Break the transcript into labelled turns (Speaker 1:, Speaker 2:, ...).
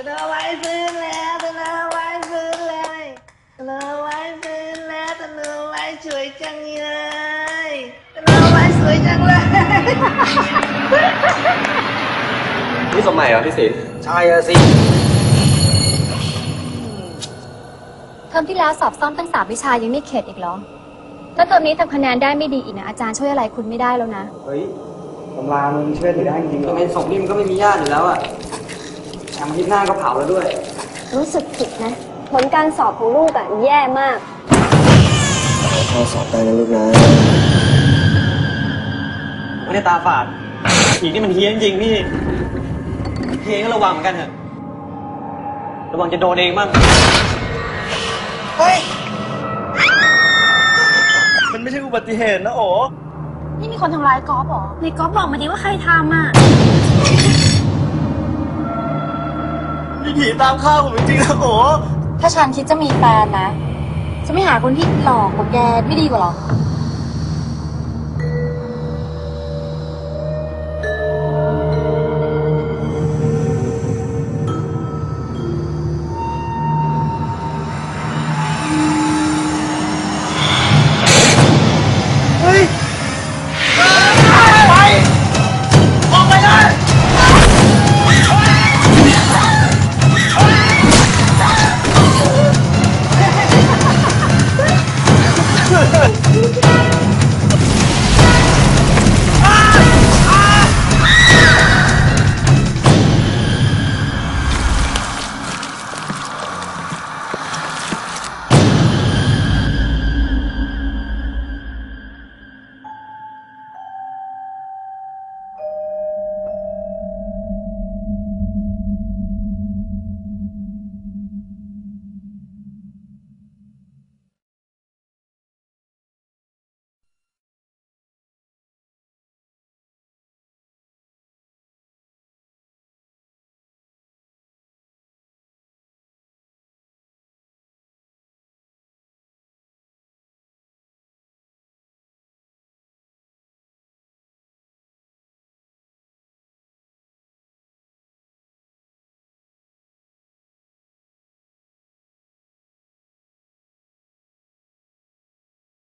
Speaker 1: ธนไว้ฟื้นแล้วธนไว้ฟื้นเลยธนไว้ฟื้นแล้วธนไว้สวยจังเลยธนไว้สวยจังเลย
Speaker 2: นี่สมัยเหรอพี่ศิลป์
Speaker 3: ใช่อะสิ
Speaker 4: เทอมที่แล้วสอบซ่อมตั้งสามวิชายังไม่เข็ดอีกเหรอ ถ้าเทอมนี้ทำคะแนนได้ไม่ดีอีกนะอาจารย์ช่วยอะไรคุณไม่ได้แล้วนะ
Speaker 3: เฮ้ยตำรามึงเชื่อถือได้จริงเหรอ
Speaker 2: ทำไมศพนี่มันก็ไม่มีญาติอยู่แล้วอะ แถมอาทิตย์หน้าก็เผาแล้วด้วย
Speaker 5: รู้สึกผิดนะ ผลการสอบของลูกอะแย่มาก
Speaker 2: พ่อสอบได้นะลูกนะ
Speaker 6: ไม่ได้ตาฝาดผีนี่มันเฮี้ยนจริงพี่พี่เองก็ระวังเหมือนกันเถอะ ระวังจะโดนเองบ้าง
Speaker 1: เฮ้ย มันไม่ใช่อุบัติเหตุนะโอ้
Speaker 5: นี่มีคนทำร้ายกอล์ฟเหรอในกอล์ฟบอกมาดิว่าใครทำอะ
Speaker 1: ผีตามฆ่าผมจริงๆนะโอ้
Speaker 4: ถ้าฉันคิดจะมีแฟนนะ จะไม่หาคนที่หลอกกว่าแกไม่ดีกว่าหรอ